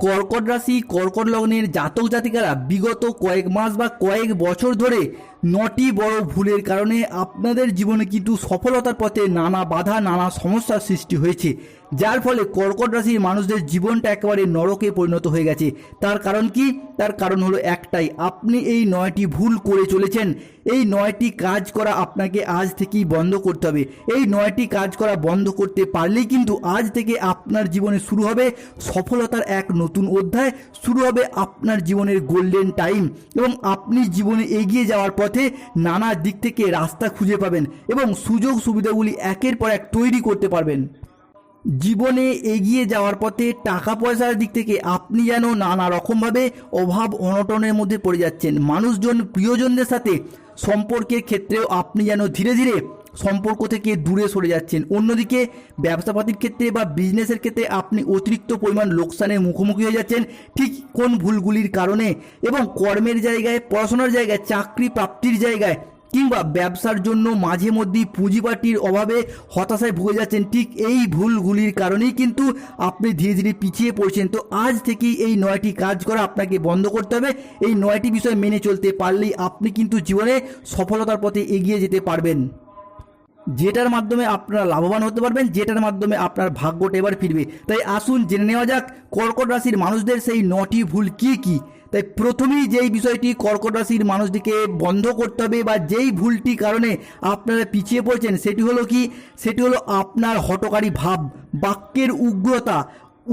কর্কট রাশি কর্কট লগ্নের জাতক জাতিকারা বিগত কয়েক মাস বা কয়েক বছর ধরে নটি বড় ভুলের কারণে আপনাদের জীবনে কিন্তু সফলতার পথে নানা বাধা, নানা সমস্যার সৃষ্টি হয়েছে। যার ফলে কর্কট রাশির মানুষদের জীবনটা একেবারে নরকে পরিণত হয়ে গেছে। তার কারণ কি? তার কারণ হলো একটাই, আপনি এই নয়টি ভুল করে চলেছেন। এই নয়টি কাজ করা আপনাকে আজ থেকেই বন্ধ করতে হবে। এই নয়টি কাজ করা বন্ধ করতে পারলেই কিন্তু আজ থেকে আপনার জীবনে শুরু হবে সফলতার এক নতুন অধ্যায়। শুরু হবে আপনার জীবনের গোল্ডেন টাইম এবং আপনি জীবনে এগিয়ে যাওয়ার পথে নানা দিক থেকে রাস্তা খুঁজে পাবেন এবং সুযোগ সুবিধাগুলি একের পর এক তৈরি করতে পারবেন। জীবনে এগিয়ে যাওয়ার পথে টাকা পয়সার দিক থেকে আপনি যেন নানা রকমভাবে অভাব অনটনের মধ্যে পড়ে যাচ্ছেন। মানুষজন, প্রিয়জনদের সাথে সম্পর্কের ক্ষেত্রেও আপনি যেন ধীরে ধীরে সম্পর্ক থেকে দূরে সরে যাচ্ছেন। অন্যদিকে ব্যবসাপাতির ক্ষেত্রে বা বিজনেসের ক্ষেত্রে আপনি অতিরিক্ত পরিমাণ লোকসানের মুখোমুখি হয়ে যাচ্ছেন। ঠিক কোন ভুলগুলির কারণে? এবং কর্মের জায়গায়, পড়াশোনার জায়গায়, চাকরি প্রাপ্তির জায়গায় কিংবা ব্যবসার জন্য মাঝে মধ্যেই পুঁজিবাটির অভাবে হতাশায় ভুগে যাচ্ছেন, ঠিক এই ভুলগুলির কারণেই কিন্তু আপনি ধীরে ধীরে পিছিয়ে পড়ছেন। তো আজ থেকেই এই নয়টি কাজ করা আপনাকে বন্ধ করতে হবে। এই নয়টি বিষয় মেনে চলতে পারলেই আপনি কিন্তু জীবনে সফলতার পথে এগিয়ে যেতে পারবেন। যেটার মাধ্যমে আপনারা লাভবান হতে পারবেন, যেটার মাধ্যমে আপনার ভাগ্যটা এবার ফিরবে। তাই আসুন, জেনে নেওয়া যাক কর্কট রাশির মানুষদের সেই নটি ভুল কি কি? তাই প্রথমেই যেই বিষয়টি কর্কট রাশির মানুষটিকে বন্ধ করতে হবে বা যেই ভুলটি কারণে আপনারা পিছিয়ে পড়ছেন, সেটি হলো কি? সেটি হলো আপনার হটকারী ভাব, বাক্যের উগ্রতা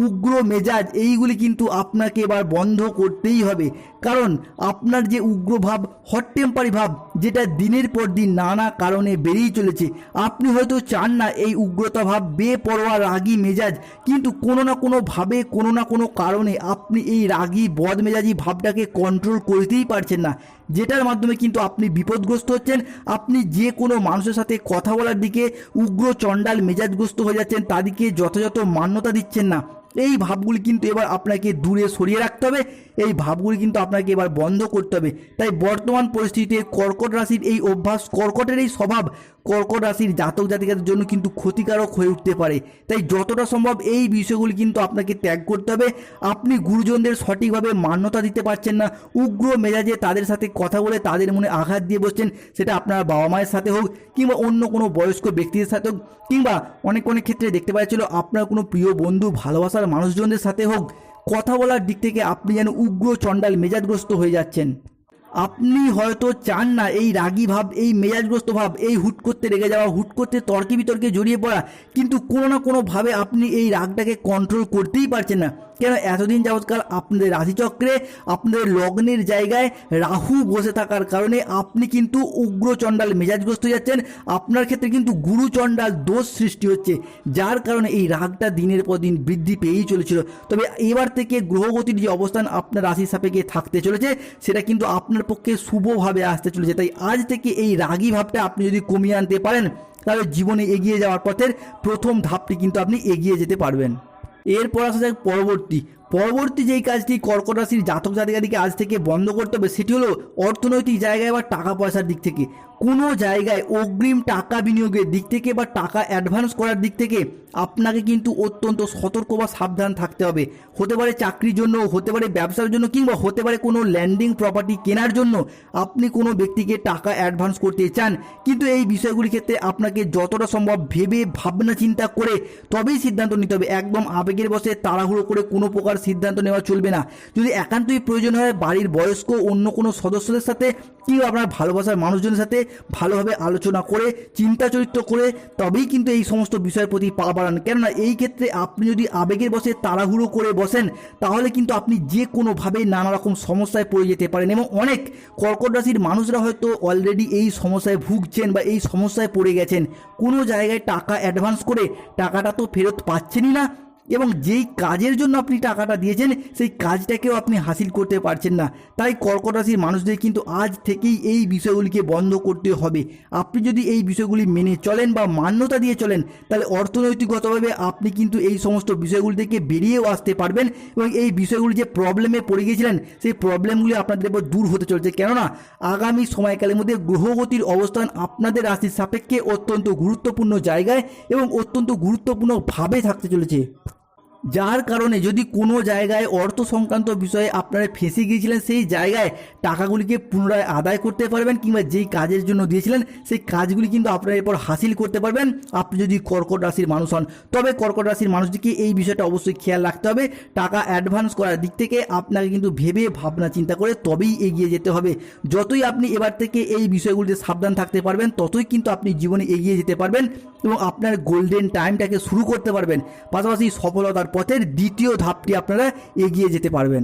উগ্র মেজাজ, এইগুলি কিন্তু আপনাকে এবার বন্ধ করতেই হবে। কারণ আপনার যে উগ্র ভাব হট টেম্পারি ভাব, যেটা দিনের পর দিন নানা কারণে বেড়েই চলেছে, আপনি হয়তো চান না এই উগ্রতা ভাব, বেপরোয়া, রাগী মেজাজ, কিন্তু কোনো না কোনো ভাবে, কোনো না কোনো কারণে আপনি এই রাগী বদ মেজাজি ভাবটাকে কন্ট্রোল করতেই পারছেন না, যেটার মাধ্যমে কিন্তু আপনি বিপদগ্রস্ত হচ্ছেন, আপনি যে কোনো মানুষের সাথে কথা বলার দিকে উগ্র চণ্ডাল মেজাজগ্রস্ত হয়ে যাচ্ছেন, তাদেরকে যথাযথ মান্যতা দিচ্ছেন না। এই ভাবগুলি কিন্তু এবার আপনাকে দূরে সরিয়ে রাখতে হবে। এই ভাবগুলি কিন্তু আপনাকে এবার বন্ধ করতে হবে। তাই বর্তমান পরিস্থিতিতে কর্কট রাশির এই অভ্যাস, কর্কটের এই স্বভাব কর্কট রাশির জাতক জাতিকাদের জন্য কিন্তু ক্ষতিকারক হয়ে উঠতে পারে। তাই যতটা সম্ভব এই বিষয়গুলি কিন্তু আপনাকে ত্যাগ করতে হবে। আপনি গুরুজনদের সঠিকভাবে মান্যতা দিতে পারছেন না, উগ্র মেজাজে তাদের সাথে কথা বলে তাদের মনে আঘাত দিয়ে বসছেন, সেটা আপনার বাবা মায়ের সাথে হোক কিংবা অন্য কোনো বয়স্ক ব্যক্তিদের সাথে হোক কিংবা অনেক অনেক ক্ষেত্রে দেখতে পাচ্ছিল আপনার কোনো প্রিয় বন্ধু ভালোবাসার মানুষজনদের সাথে হোক, কথা বলার দিক থেকে আপনি যেন উগ্র চণ্ডাল মেজাজগ্রস্ত হয়ে যাচ্ছেন। আপনি হয়তো চান না এই রাগী ভাব, এই মেজাজগ্রস্ত ভাব, এই হুট করতে রেগে যাওয়া, হুট করতে তর্কে বিতর্কে জড়িয়ে পড়া, কিন্তু কোনো না কোনোভাবে আপনি এই রাগটাকে কন্ট্রোল করতেই পারছেন না। কেন এতদিন যাবৎকাল আপনাদের রাশিচক্রে, আপনাদের লগ্নের জায়গায় রাহু বসে থাকার কারণে আপনি কিন্তু উগ্র চণ্ডাল মেজাজগ্রস্ত যাচ্ছেন। আপনার ক্ষেত্রে কিন্তু গুরু চণ্ডাল দোষ সৃষ্টি হচ্ছে, যার কারণে এই রাগটা দিনের পর দিন বৃদ্ধি পেয়েই চলেছিল। তবে এবার থেকে গ্রহগতির যে অবস্থান আপনার রাশির সাপেক্ষে থাকতে চলেছে, সেটা কিন্তু আপনার পক্ষে শুভভাবে আসতে চলেছে। তাই আজ থেকে এই রাগী ভাবটা আপনি যদি কমিয়ে আনতে পারেন, তাহলে জীবনে এগিয়ে যাওয়ার পথের প্রথম ধাপটি কিন্তু আপনি এগিয়ে যেতে পারবেন। এরপর আসা যাক পরবর্তী পরবর্তী যেই কাজটি কর্কট রাশির জাতক জাতিকাদিকে আজ থেকে বন্ধ করতে হবে, সেটি হলো অর্থনৈতিক জায়গায় বা টাকা পয়সার দিক থেকে। কোনো জায়গায় অগ্রিম টাকা বিনিয়োগের দিক থেকে বা টাকা অ্যাডভান্স করার দিক থেকে আপনাকে কিন্তু অত্যন্ত সতর্ক বা সাবধান থাকতে হবে। হতে পারে চাকরির জন্য, হতে পারে ব্যবসার জন্য কিংবা হতে পারে কোনো ল্যান্ডিং প্রপার্টি কেনার জন্য আপনি কোনো ব্যক্তিকে টাকা অ্যাডভান্স করতে চান। কিন্তু এই বিষয়গুলির ক্ষেত্রে আপনাকে যতটা সম্ভব ভেবে ভাবনা চিন্তা করে তবেই সিদ্ধান্ত নিতে হবে। একদম আবেগের বসে তাড়াহুড়ো করে কোনো প্রকার সিদ্ধান্ত নেওয়া চলবে না। যদি একান্তই প্রয়োজন হয়, বাড়ির বয়স্ক অন্য কোনো সদস্যদের সাথে কিংবা আপনার ভালোবাসার মানুষজনের সাথে ভালোভাবে আলোচনা করে, চিন্তা চরিত্র করে, তবেই কিন্তু এই সমস্ত বিষয়ের প্রতি পা বাড়ান। কেননা এই ক্ষেত্রে আপনি যদি আবেগের বসে তাড়াহুড়ো করে বসেন, তাহলে কিন্তু আপনি যে কোনোভাবে নানা রকম সমস্যায় পড়ে যেতে পারেন এবং অনেক কর্কট রাশির মানুষরা হয়তো অলরেডি এই সমস্যায় ভুগছেন বা এই সমস্যায় পড়ে গেছেন। কোনো জায়গায় টাকা অ্যাডভান্স করে টাকাটা তো ফেরত পাচ্ছেনই না এবং যেই কাজের জন্য আপনি টাকাটা দিয়েছেন, সেই কাজটাকেও আপনি হাসিল করতে পারছেন না। তাই কর্কট রাশির মানুষদের কিন্তু আজ থেকেই এই বিষয়গুলিকে বন্ধ করতে হবে। আপনি যদি এই বিষয়গুলি মেনে চলেন বা মান্যতা দিয়ে চলেন, তাহলে অর্থনৈতিকগতভাবে আপনি কিন্তু এই সমস্ত বিষয়গুলি থেকে বেরিয়েও আসতে পারবেন এবং এই বিষয়গুলি যে প্রবলেমে পড়ে গিয়েছিলেন, সেই প্রবলেমগুলি আপনাদের উপর দূর হতে চলেছে। কেননা, আগামী সময়কালের মধ্যে গ্রহগতির অবস্থান আপনাদের রাশির সাপেক্ষে অত্যন্ত গুরুত্বপূর্ণ জায়গায় এবং অত্যন্ত গুরুত্বপূর্ণভাবে থাকতে চলেছে। যার কারণে যদি কোনো জায়গায় অর্থ সংক্রান্ত বিষয়ে আপনারা ফেঁসে গিয়েছিলেন, সেই জায়গায় টাকাগুলিকে পুনরায় আদায় করতে পারবেন কিংবা যেই কাজের জন্য দিয়েছিলেন, সেই কাজগুলি কিন্তু আপনারা এরপর হাসিল করতে পারবেন। আপনি যদি কর্কট রাশির মানুষ হন, তবে কর্কট রাশির মানুষটিকে এই বিষয়টা অবশ্যই খেয়াল রাখতে হবে। টাকা অ্যাডভান্স করার দিক থেকে আপনাকে কিন্তু ভেবে ভাবনা চিন্তা করে তবেই এগিয়ে যেতে হবে। যতই আপনি এবার থেকে এই বিষয়গুলিতে সাবধান থাকতে পারবেন, ততই কিন্তু আপনি জীবনে এগিয়ে যেতে পারবেন এবং আপনার গোল্ডেন টাইমটাকে শুরু করতে পারবেন। পাশাপাশি সফলতার পথের দ্বিতীয় ধাপটি আপনারা এগিয়ে যেতে পারবেন।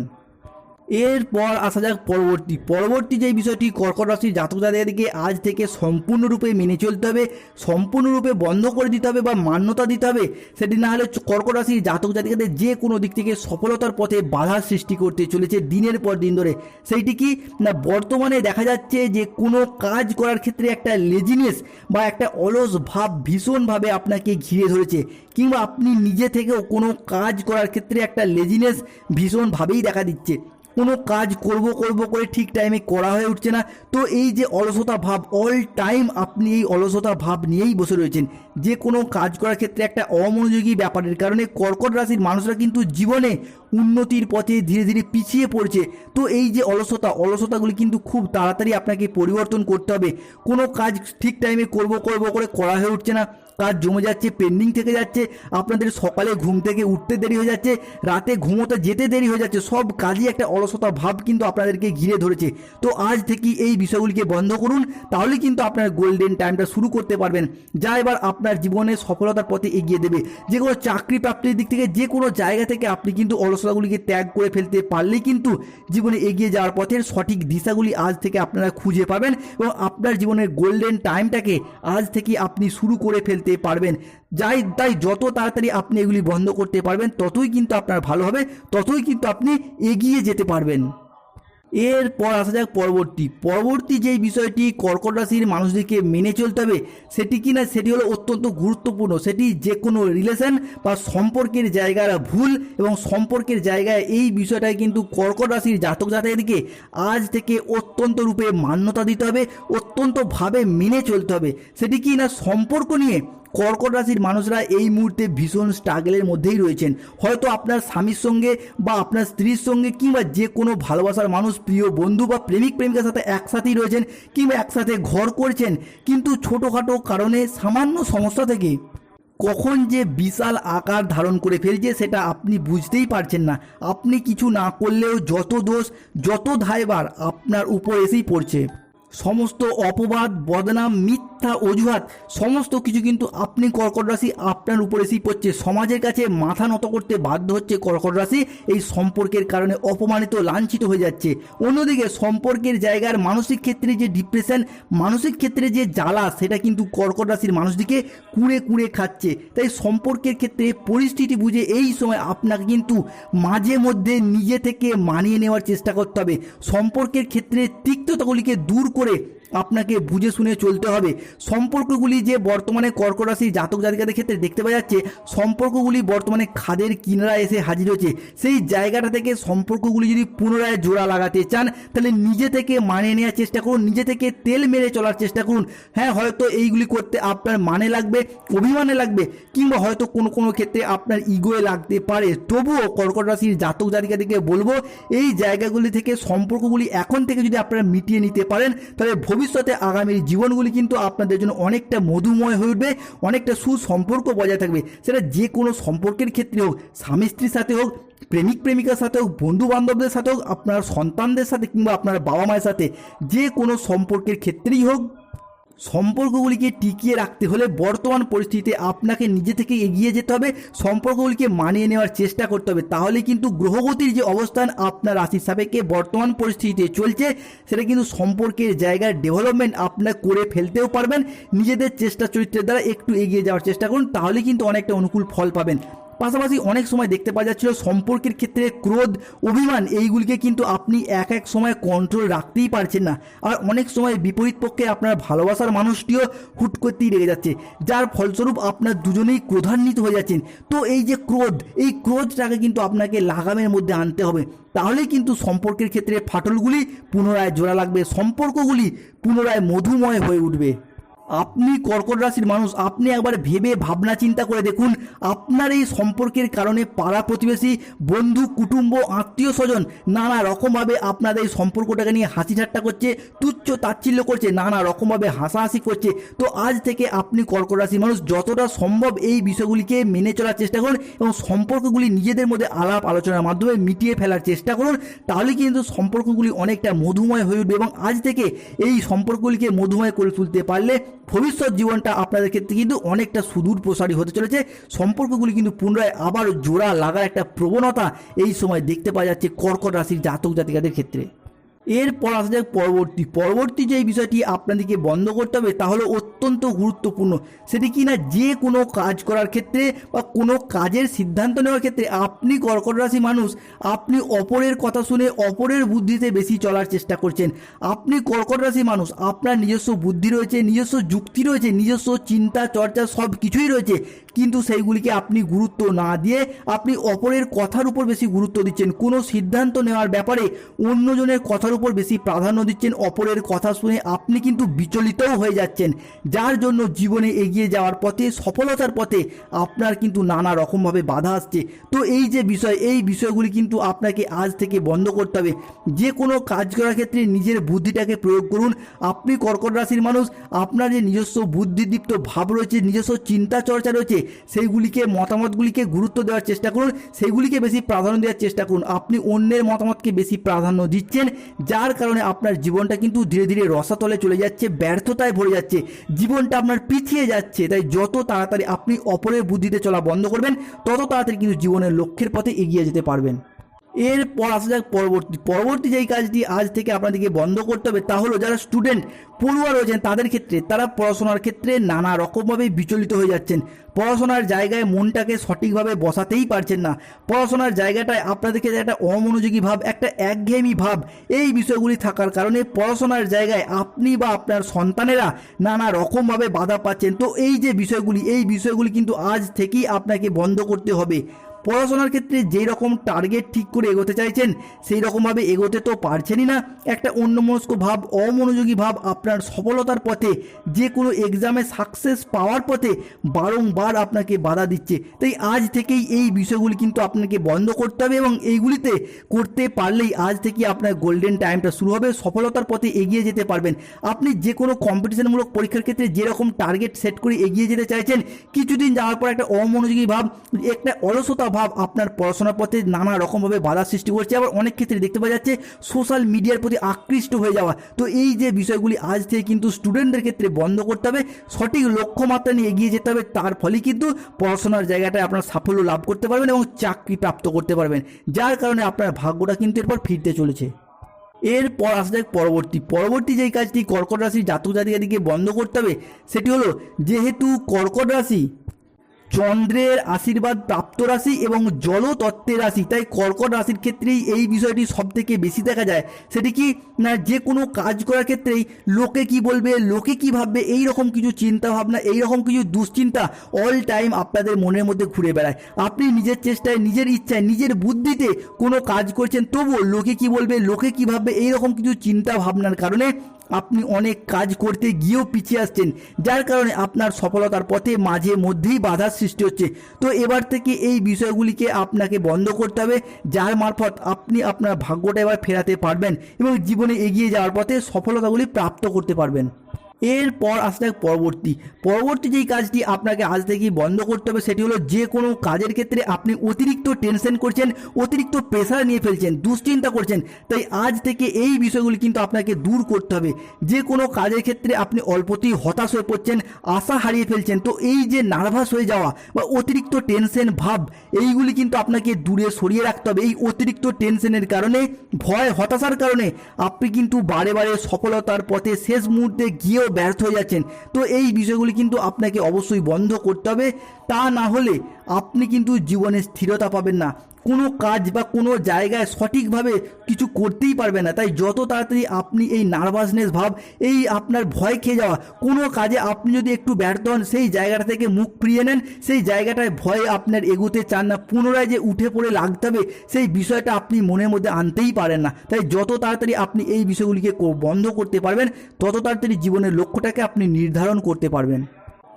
এরপর আসা যাক পরবর্তী। পরবর্তী যে বিষয়টি কর্কট রাশির জাতক জাতিকাদেরকে আজ থেকে সম্পূর্ণরূপে মেনে চলতে হবে, সম্পূর্ণরূপে বন্ধ করে দিতে হবে বা মান্যতা দিতে হবে, সেটি না হলে কর্কট রাশির জাতক জাতিকাদের যে কোনো দিক থেকে সফলতার পথে বাধা সৃষ্টি করতে চলেছে দিনের পর দিন ধরে। সেইটি কি? না, বর্তমানে দেখা যাচ্ছে যে কোনো কাজ করার ক্ষেত্রে একটা লেজিনেস বা একটা অলস ভাব ভীষণভাবে আপনাকে ঘিরে ধরেছে, কিংবা আপনি নিজে থেকেও কোনো কাজ করার ক্ষেত্রে একটা লেজিনেস ভীষণভাবেই দেখা দিচ্ছে। কোনো কাজ করব করব করে ঠিক টাইমে করা হয়ে উঠছে না। তো এই যে অলসতা ভাব অল টাইম আপনি এই অলসতা ভাব নিয়েই বসে রয়েছেন। যে কোনো কাজ করার ক্ষেত্রে একটা অমনোযোগী ব্যাপারের কারণে কর্কট রাশির মানুষরা কিন্তু জীবনে উন্নতির পথে ধীরে ধীরে পিছিয়ে পড়ছে। তো এই যে অলসতা, অলসতাগুলি কিন্তু খুব তাড়াতাড়ি আপনাকে পরিবর্তন করতে হবে। কোনো কাজ ঠিক টাইমে করব করব করে করা হয়ে উঠছে না। কাজ জমে যাচ্ছে পেন্ডিং থেকে যাচ্ছে, আপনাদের সকালে ঘুম থেকে উঠতে দেরি হয়ে যাচ্ছে, রাতে ঘুমোতে যেতে দেরি হয়ে যাচ্ছে, সব কাজই একটা অলসতা ভাব কিন্তু আপনাদেরকে ঘিরে ধরেছে। তো আজ থেকে এই বিষয়গুলিকে বন্ধ করুন, তাহলে কিন্তু আপনার গোল্ডেন টাইমটা শুরু করতে পারবেন, যা এবার আপনার জীবনে সফলতার পথে এগিয়ে দেবে। যে কোনো চাকরি প্রাপ্তির দিক থেকে, যে কোনো জায়গা থেকে আপনি কিন্তু অলসতাগুলিকে ত্যাগ করে ফেলতে পারলেই কিন্তু জীবনে এগিয়ে যাওয়ার পথের সঠিক দিশাগুলি আজ থেকে আপনারা খুঁজে পাবেন এবং আপনার জীবনের গোল্ডেন টাইমটাকে আজ থেকে আপনি শুরু করে ফেলতে পারবেন। যাই, তাই যত তাড়াতাড়ি আপনি এগুলি বন্ধ করতে পারবেন, ততই কিন্তু আপনার ভালো হবে, ততই কিন্তু আপনি এগিয়ে যেতে পারবেন। এরপর আসা যাক পরবর্তী। পরবর্তী যেই বিষয়টি কর্কট রাশির মানুষদেরকে মেনে চলতে হবে, সেটি কি না, সেটি হলো অত্যন্ত গুরুত্বপূর্ণ। সেটি যে কোনো রিলেশন বা সম্পর্কের জায়গার ভুল এবং সম্পর্কের জায়গায় এই বিষয়টায় কিন্তু কর্কট রাশির জাতক জাতকদেরকে আজ থেকে অত্যন্ত রূপে মান্যতা দিতে হবে, অত্যন্তভাবে মেনে চলতে হবে। সেটি কি না, সম্পর্ক নিয়ে কর্কট রাশির মানুষরা এই মুহূর্তে ভীষণ স্ট্রাগলের মধ্যেই রয়েছেন। হয়তো আপনার স্বামীর সঙ্গে বা আপনার স্ত্রীর সঙ্গে কিংবা যে কোনো ভালোবাসার মানুষ, প্রিয় বন্ধু বা প্রেমিক, প্রেমিকার সাথে একসাথেই রয়েছেন কিংবা একসাথে ঘর করছেন। কিন্তু ছোটোখাটো কারণে সামান্য সমস্যা থেকে কখন যে বিশাল আকার ধারণ করে ফেলছে সেটা আপনি বুঝতেই পারছেন না। আপনি কিছু না করলেও যত দোষ, যত ধাইবার আপনার উপর এসেই পড়ছে। সমস্ত অপবাদ, বদনাম, মিথ্যা অজুহাত, সমস্ত কিছু কিন্তু আপনি কর্কট রাশি আপনার উপর এসেই পড়ছে। সমাজের কাছে মাথা নত করতে বাধ্য হচ্ছে কর্কট রাশি। এই সম্পর্কের কারণে অপমানিত, লাঞ্ছিত হয়ে যাচ্ছে। অন্যদিকে সম্পর্কের জায়গার মানসিক ক্ষেত্রে যে ডিপ্রেশন মানসিক ক্ষেত্রে যে জ্বালা, সেটা কিন্তু কর্কট রাশির মানুষদিকে কুড়ে কুড়ে খাচ্ছে। তাই সম্পর্কের ক্ষেত্রে পরিস্থিতি বুঝে এই সময় আপনাকে কিন্তু মাঝে মধ্যে নিজে থেকে মানিয়ে নেওয়ার চেষ্টা করতে হবে। সম্পর্কের ক্ষেত্রে তিক্ততাগুলিকে দূর করে আপনাকে বুঝে শুনে চলতে হবে। সম্পর্কগুলি যে বর্তমানে কর্কট রাশির জাতক জাতিকাদের ক্ষেত্রে দেখতে পাওয়া যাচ্ছে, সম্পর্কগুলি বর্তমানে খাদের কিনারায় এসে হাজির হয়েছে সেই জায়গাটা থেকে সম্পর্কগুলি যদি পুনরায় জোড়া লাগাতে চান, তাহলে নিজে থেকে মানিয়ে নেওয়ার চেষ্টা করুন, নিজে থেকে তেল মেরে চলার চেষ্টা করুন। হ্যাঁ হয়তো এইগুলি করতে আপনার মানে লাগবে, অভিমানে লাগবে, কিংবা হয়তো কোনো কোনো ক্ষেত্রে আপনার ইগোয়ে লাগতে পারে। তবুও কর্কট রাশির জাতক জাতিকাদেরকে বলব, এই জায়গাগুলি থেকে সম্পর্কগুলি এখন থেকে যদি আপনারা মিটিয়ে নিতে পারেন, তাহলে ভবিষ্যতে আগামীর জীবনগুলি কিন্তু আপনাদের জন্য অনেকটা মধুময় হয়ে উঠবে, অনেকটা সুসম্পর্ক বজায় থাকবে। সেটা যে কোনো সম্পর্কের ক্ষেত্রে হোক, স্বামী স্ত্রীর সাথে হোক, প্রেমিক প্রেমিকার সাথে হোক বন্ধু বান্ধবদের সাথে হোক, আপনার সন্তানদের সাথে কিংবা আপনার বাবা মায়ের সাথে, যে কোনো সম্পর্কের ক্ষেত্রেই হোক সম্পর্কগুলিকে টিকিয়ে রাখতে হলে বর্তমান পরিস্থিতিতে আপনাকে নিজে থেকে এগিয়ে যেতে হবে, সম্পর্কগুলিকে মানিয়ে নেওয়ার চেষ্টা করতে হবে। তাহলে কিন্তু গ্রহগতির যে অবস্থান আপনার রাশির সাপেক্ষে বর্তমান পরিস্থিতিতে চলছে, সেটা কিন্তু সম্পর্কের জায়গার ডেভেলপমেন্ট আপনার করে ফেলতেও পারবেন। নিজেদের চেষ্টা চরিত্রের দ্বারা একটু এগিয়ে যাওয়ার চেষ্টা করুন তাহলে কিন্তু অনেকটা অনুকূল ফল পাবেন। পাশাপাশি অনেক সময় দেখতে পাওয়া যাচ্ছিল সম্পর্কের ক্ষেত্রে ক্রোধ, অভিমান, এইগুলিকে কিন্তু আপনি এক এক সময় কন্ট্রোল রাখতেই পারছেন না। আর অনেক সময় বিপরীত পক্ষে আপনার ভালোবাসার মানুষটিও হুট করতেই রেগে যাচ্ছে। যার ফলস্বরূপ আপনার দুজনেই ক্রোধান্বিত হয়ে যাচ্ছেন। তো এই যে ক্রোধ, এই ক্রোধটাকে কিন্তু আপনাকে লাগামের মধ্যে আনতে হবে। তাহলেই কিন্তু সম্পর্কের ক্ষেত্রে ফাটলগুলি পুনরায় জোড়া লাগবে, সম্পর্কগুলি পুনরায় মধুময় হয়ে উঠবে। আপনি কর্কট রাশির মানুষ, আপনি একবার ভেবে ভাবনা চিন্তা করে দেখুন, আপনার এই সম্পর্কের কারণে পাড়া প্রতিবেশী, বন্ধু, কুটুম্ব, আত্মীয় স্বজন নানা রকমভাবে আপনাদের এই সম্পর্কটাকে নিয়ে হাসি ঠাট্টা করছে, তুচ্ছ তাচ্ছিল্য করছে, নানা রকমভাবে হাসাহাসি করছে। তো আজ থেকে আপনি কর্কট রাশির মানুষ, যতটা সম্ভব এই বিষয়গুলিকে মেনে চলার চেষ্টা করুন এবং সম্পর্কগুলি নিজেদের মধ্যে আলাপ আলোচনার মাধ্যমে মিটিয়ে ফেলার চেষ্টা করুন, তাহলে কিন্তু সম্পর্কগুলি অনেকটা মধুময় হয়ে উঠবে এবং আজ থেকে এই সম্পর্কগুলিকে মধুময় করে তুলতে পারলে ভবিষ্যৎ জীবনটা আপনাদের ক্ষেত্রে কিন্তু অনেকটা সুদূর প্রসারী হতে চলেছে। সম্পর্কগুলি কিন্তু পুনরায় আবার জোড়া লাগার একটা প্রবণতা এই সময় দেখতে পাওয়া যাচ্ছে কর্কট রাশির জাতক জাতিকাদের ক্ষেত্রে। এরপর আসা যাক পরবর্তী। পরবর্তী যে বিষয়টি আপনাদেরকে বন্ধ করতে হবে, তা হলো অত্যন্ত গুরুত্বপূর্ণ। সেটি কি না যে কোনো কাজ করার ক্ষেত্রে বা কোনো কাজের সিদ্ধান্ত নেওয়ার ক্ষেত্রে আপনি কর্কট রাশি মানুষ, আপনি অপরের কথা শুনে অপরের বুদ্ধিতে বেশি চলার চেষ্টা করছেন। আপনি কর্কট রাশি মানুষ, আপনার নিজস্ব বুদ্ধি রয়েছে, নিজস্ব যুক্তি রয়েছে, নিজস্ব চিন্তা, চর্চা সব কিছুই রয়েছে। কিন্তু সেইগুলিকে আপনি গুরুত্ব না দিয়ে আপনি অপরের কথার উপর বেশি গুরুত্ব দিচ্ছেন। কোনো সিদ্ধান্ত নেওয়ার ব্যাপারে অন্যজনের কথার উপর বেশি প্রাধান্য দিচ্ছেন। অপরের কথা শুনে আপনি কিন্তু বিচলিতও হয়ে যাচ্ছেন। যার জন্য জীবনে এগিয়ে যাওয়ার পথে, সফলতার পথে আপনার কিন্তু নানা রকমভাবে বাধা আসছে। তো এই যে বিষয়, এই বিষয়গুলি কিন্তু আপনাকে আজ থেকে বন্ধ করতে হবে। যে কোনো কাজ করার ক্ষেত্রে নিজের বুদ্ধিটাকে প্রয়োগ করুন। আপনি কর্কট রাশির মানুষ, আপনার যে নিজস্ব বুদ্ধিদীপ্ত ভাব রয়েছে, নিজস্ব চিন্তা চর্চা রয়েছে সেইগুলিকে, মতামতগুলিকে গুরুত্ব দেওয়ার চেষ্টা করুন, সেইগুলিকে বেশি প্রাধান্য দেওয়ার চেষ্টা করুন। আপনি অন্যের মতামতকে বেশি প্রাধান্য দিচ্ছেন, যার কারণে আপনার জীবনটা কিন্তু ধীরে ধীরে রসাতলে চলে যাচ্ছে, ব্যর্থতায় ভরে যাচ্ছে, জীবনটা আপনার পিছিয়ে যাচ্ছে। তাই যত তাড়াতাড়ি আপনি অপরের বুদ্ধিতে চলা বন্ধ করবেন, তত তাড়াতাড়ি কিন্তু জীবনের লক্ষ্যের পথে এগিয়ে যেতে পারবেন। এরপর আসা যাক পরবর্তী পরবর্তী যেই কাজটি আজ থেকে আপনাদেরকে বন্ধ করতে হবে তা হলো যারা স্টুডেন্ট পড়ুয়া রয়েছেন তাদের ক্ষেত্রে, তারা পড়াশোনার ক্ষেত্রে নানা রকমভাবে বিচলিত হয়ে যাচ্ছেন। পড়াশোনার জায়গায় মনটাকে সঠিকভাবে বসাতেই পারছেন না। পড়াশোনার জায়গাটায় আপনাদের ক্ষেত্রে একটা অমনোযোগী ভাব, একটা একঘেয়েমি ভাব, এই বিষয়গুলি থাকার কারণে পড়াশোনার জায়গায় আপনি বা আপনার সন্তানেরা নানা রকমভাবে বাধা পাচ্ছেন। তো এই যে বিষয়গুলি, এই বিষয়গুলি কিন্তু আজ থেকেই আপনাকে বন্ধ করতে হবে। পড়াশোনার ক্ষেত্রে যেই রকম টার্গেট ঠিক করে এগোতে চাইছেন, সেই রকমভাবে এগোতে তো পারছেনই না। একটা অন্যমনস্ক ভাব, অমনোযোগী ভাব আপনার সফলতার পথে যে কোনো এক্সামে সাকসেস পাওয়ার পথে বারংবার আপনাকে বাধা দিচ্ছে। তাই আজ থেকেই এই বিষয়গুলি কিন্তু আপনাকে বন্ধ করতে হবে এবং এইগুলিতে করতে পারলেই আজ থেকে আপনার গোল্ডেন টাইমটা শুরু হবে। সফলতার পথে এগিয়ে যেতে পারবেন। আপনি যে কোনো কম্পিটিশনমূলক পরীক্ষার ক্ষেত্রে যেরকম টার্গেট সেট করে এগিয়ে যেতে চাইছেন, কিছুদিন যাওয়ার পর একটা অমনোযোগী ভাব, একটা অলসতা ভাব আপনার পড়াশোনার পথে নানা রকমভাবে বাধা সৃষ্টি করছে, আবার অনেক ক্ষেত্রে দেখতে পাওয়া যাচ্ছে সোশ্যাল মিডিয়ার প্রতি আকৃষ্ট হয়ে যাওয়া। তো এই যে বিষয়গুলি আজ থেকে কিন্তু স্টুডেন্টদের ক্ষেত্রে বন্ধ করতে হবে, সঠিক লক্ষ্যমাত্রা নিয়ে এগিয়ে যেতে হবে, তার ফলে কিন্তু পড়াশোনার জায়গাটায় আপনার সাফল্য লাভ করতে পারবেন এবং চাকরি প্রাপ্ত করতে পারবেন। যার কারণে আপনার ভাগ্যটা কিন্তু এরপর ফিরতে চলেছে। এরপর আসা যাক পরবর্তী। পরবর্তী যেই কাজটি কর্কট রাশি জাতক জাতিকাদিকে বন্ধ করতে হবে, সেটি হলো, যেহেতু কর্কট রাশি চন্দ্রের আশীর্বাদ প্রাপ্ত রাশি এবং জলতত্ত্বের রাশি। তাই কর্কট রাশির ক্ষেত্রেই এই বিষয়টি সব থেকে বেশি দেখা যায়। সেটি কি না যে কোনো কাজ করার ক্ষেত্রেই লোকে কি বলবে, লোকে কি ভাববে এই রকম কিছু চিন্তা ভাবনা এই রকম কিছু দুশ্চিন্তা অল টাইম আপনাদের মনের মধ্যে ঘুরে বেড়ায়। আপনি নিজের চেষ্টায়, নিজের ইচ্ছায়, নিজের বুদ্ধিতে কোনো কাজ করছেন, তবুও লোকে কি বলবে, লোকে কি ভাববে এই রকম কিছু চিন্তা ভাবনার কারণে আপনি অনেক কাজ করতে গিয়েও পিছিয়ে আসছেন, যার কারণে আপনার সফলতার পথে মাঝে মধ্যেই বাধার সৃষ্টি হচ্ছে। তো এবার থেকে এই বিষয়গুলিকে আপনাকে বন্ধ করতে হবে, যার মারফত আপনি আপনার ভাগ্যটা এবার ফেরাতে পারবেন এবং জীবনে এগিয়ে যাওয়ার পথে সফলতাগুলি প্রাপ্ত করতে পারবেন। এরপর আসলে পরবর্তী। পরবর্তী যেই কাজটি আপনাকে আজ থেকেই বন্ধ করতে হবে, সেটি হলো যে কোনো কাজের ক্ষেত্রে আপনি অতিরিক্ত টেনশন করছেন, অতিরিক্ত প্রেশার নিয়ে ফেলছেন, দুশ্চিন্তা করছেন, তাই আজ থেকে এই বিষয়গুলি কিন্তু আপনাকে দূর করতে হবে। যে কোনো কাজের ক্ষেত্রে আপনি অল্পতেই হতাশ হয়ে পড়ছেন, আশা হারিয়ে ফেলছেন, তো এই যে নার্ভাস হয়ে যাওয়া বা অতিরিক্ত টেনশন ভাব, এইগুলি কিন্তু আপনাকে দূরে সরিয়ে রাখতে হবে। এই অতিরিক্ত টেনশনের কারণে, ভয়, হতাশার কারণে আপনি কিন্তু বারে বারে সফলতার পথে শেষ মুহূর্তে গিয়েও ব্যর্থ হয়ে যাচ্ছেন। তো এই বিষয়গুলি কিন্তু আপনাকে অবশ্যই বন্ধ করতে হবে। তা না হলে আপনি কিন্তু জীবনে স্থিরতা পাবেন না। কোনো কাজ বা কোনো জায়গায় সঠিকভাবে কিছু করতেই পারবে না। তাই যত তাড়াতাড়ি আপনি এই নার্ভাসনেস ভাব, এই আপনার ভয় খেয়ে যাওয়া, কোনো কাজে আপনি যদি একটু ব্যর্থ হন, সেই জায়গাটা থেকে মুখ ফিরিয়ে নেন। সেই জায়গাটায় ভয়ে আপনার এগোতে চান না। পুনরায় যে উঠে পড়ে লাগতে হবে, সেই বিষয়টা আপনি মনের মধ্যে আনতেই পারেন না। তাই যত তাড়াতাড়ি আপনি এই বিষয়গুলিকে বন্ধ করতে পারবেন, তত তাড়াতাড়ি জীবনের লক্ষ্যটাকে আপনি নির্ধারণ করতে পারবেন।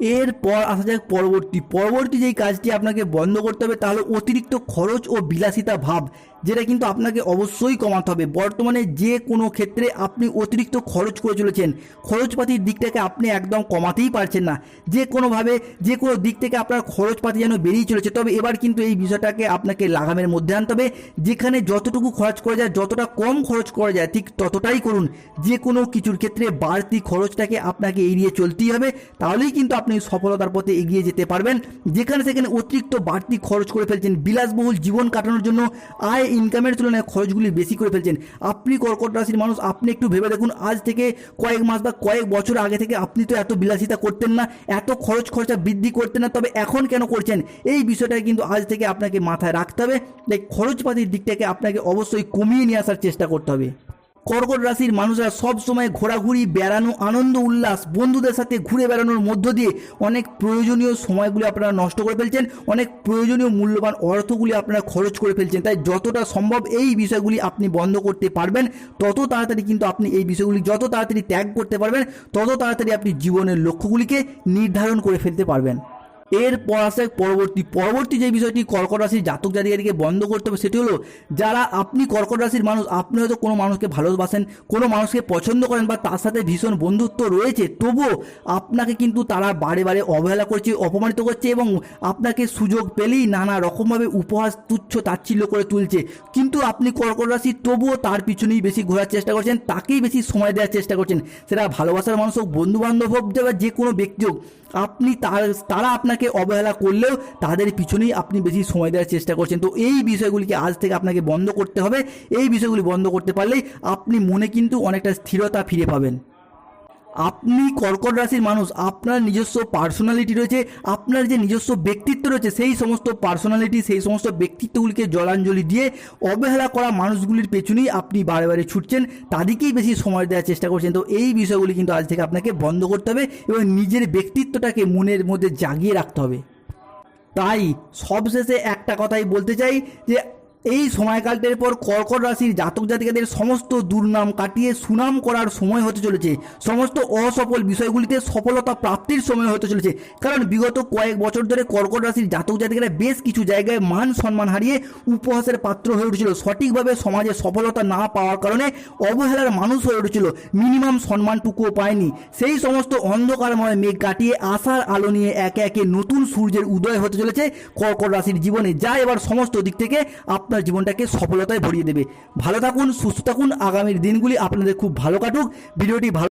এরপর আসা যাক পরবর্তী। পরবর্তী যেই কাজটি আপনাকে বন্ধ করতে হবে তাহলে অতিরিক্ত খরচ ও বিলাসিতা ভাব, যেটা কিন্তু আপনাকে অবশ্যই কমাতে হবে। বর্তমানে যে কোনো ক্ষেত্রে আপনি অতিরিক্ত খরচ করে চলেছেন, খরচপাতির দিকটাকে আপনি একদম কমাতেই পারছেন না। যে কোনোভাবে, যে কোনো দিক থেকে আপনার খরচপাতি যেন বেরিয়ে চলেছে, তবে এবার কিন্তু এই বিষয়টাকে আপনাকে লাগামের মধ্যে আনতে হবে। যেখানে যতটুকু খরচ করা যায়, যতটা কম খরচ করা যায়, ঠিক ততটাই করুন। যে কোনো কিছুর ক্ষেত্রে বাড়তি খরচটাকে আপনাকে এড়িয়ে চলতেই হবে, তাহলেই কিন্তু আপনি সফলতার পথে এগিয়ে যেতে পারবেন, যেখানে সেখানে অতিরিক্ত বাড়তি খরচ করে ফেলছেন। বিলাসবহুল জীবন কাটানোর জন্য আয় ইনকামের তুলনায় খরচগুলি বেশি করে ফেলছেন। আপনি কর্কট রাশির মানুষ, আপনি একটু ভেবে দেখুন, আজ থেকে কয়েক মাস বা কয়েক বছর আগে থেকে আপনি তো এত বিলাসিতা করতেন না, এত খরচ খরচা বৃদ্ধি করতেন না, তবে এখন কেন করছেন? এই বিষয়টা কিন্তু আজ থেকে আপনাকে মাথায় রাখতে হবে। তাই খরচপাতির দিকটাকে আপনাকে অবশ্যই কমিয়ে নিয়ে আসার চেষ্টা করতে হবে। কর্কট রাশির মানুষরা সব সময় ঘোরাঘুরি, বেড়ানো, আনন্দ, উল্লাস বন্ধুদের সাথে ঘুরে বেড়ানোর মধ্য দিয়ে অনেক প্রয়োজনীয় সময়গুলি আপনারা নষ্ট করে ফেলছেন, অনেক প্রয়োজনীয় মূল্যবান অর্থগুলি আপনারা খরচ করে ফেলছেন। তাই যতটা সম্ভব এই বিষয়গুলি আপনি বন্ধ করতে পারবেন, তত তাড়াতাড়ি কিন্তু আপনি এই বিষয়গুলি যত তাড়াতাড়ি ত্যাগ করতে পারবেন, তত তাড়াতাড়ি আপনি জীবনের লক্ষ্যগুলিকে নির্ধারণ করে ফেলতে পারবেন। এরপর আসে পরবর্তী পরবর্তী যে বিষয়টি কর্কট রাশির জাতক জাতিকারীকে বন্ধ করতে হবে সেটি হলো, যারা আপনি কর্কট রাশির মানুষ, আপনি হয়তো কোনো মানুষকে ভালোবাসেন, কোনো মানুষকে পছন্দ করেন বা তার সাথে ভীষণ বন্ধুত্ব রয়েছে, তবুও আপনাকে কিন্তু তারা বারে বারে অবহেলা করছে, অপমানিত করছে এবং আপনাকে সুযোগ পেলেই নানা রকমভাবে উপহাস, তুচ্ছ, তাচ্ছিল্য করে তুলছে। কিন্তু আপনি কর্কট রাশি, তবুও তার পিছনেই বেশি ঘোরার চেষ্টা করছেন, তাকেই বেশি সময় দেওয়ার চেষ্টা করছেন। সেটা ভালোবাসার মানুষ হোক বন্ধু বান্ধব হোক, বা যে কোনো ব্যক্তি হোক, আপনি তার, তারা আপনাকে অবহেলা করলেও তাদের পিছনেই আপনি বেশি সময় দেওয়ার চেষ্টা করছেন। তো এই বিষয়গুলিকে আজ থেকে আপনাকে বন্ধ করতে হবে। এই বিষয়গুলি বন্ধ করতে পারলেই আপনি মনে কিন্তু অনেকটা স্থিরতা ফিরে পাবেন। আপনি কর্কট রাশির মানুষ, আপনার নিজস্ব পার্সোনালিটি রয়েছে, আপনার যে নিজস্ব ব্যক্তিত্ব রয়েছে, সেই সমস্ত পার্সোনালিটি সেই সমস্ত ব্যক্তিত্বগুলিকে জলাঞ্জলি দিয়ে অবহেলা করা মানুষগুলির পেছনেই আপনি বারে বারে ছুটছেন, তাদেরকেই বেশি সময় দেওয়ার চেষ্টা করছেন। তো এই বিষয়গুলি কিন্তু আজ থেকে আপনাকে বন্ধ করতে হবে এবং নিজের ব্যক্তিত্বটাকে মনের মধ্যে জাগিয়ে রাখতে হবে। তাই সবশেষে একটা কথাই বলতে চাই যে এই সময়কালটার পর কর্কট রাশির জাতক জাতিকাদের সমস্ত দুর্নাম কাটিয়ে সুনাম করার সময় হতে চলেছে। সমস্ত অসফল বিষয়গুলিতে সফলতা প্রাপ্তির সময় হতে চলেছে। কারণ বিগত কয়েক বছর ধরে কর্কট রাশির জাতক জাতিকারা বেশ কিছু জায়গায় মান সম্মান হারিয়ে উপহাসের পাত্র হয়ে উঠেছিল। সঠিকভাবে সমাজে সফলতা না পাওয়ার কারণে অবহেলার মানুষ হয়ে উঠেছিল। মিনিমাম সম্মানটুকুও পায়নি। সেই সমস্ত অন্ধকারময় মেঘ কাটিয়ে আশার আলো নিয়ে একে একে নতুন সূর্যের উদয় হতে চলেছে কর্কট রাশির জীবনে। যা এবার সমস্ত দিক থেকে আপনার জীবনটাকে সফলতায় ভরিয়ে দেবে। ভালো থাকুন, সুস্থ থাকুন। আগামীর দিনগুলি আপনাদের খুব ভালো কাটুক। ভিডিওটি ভালো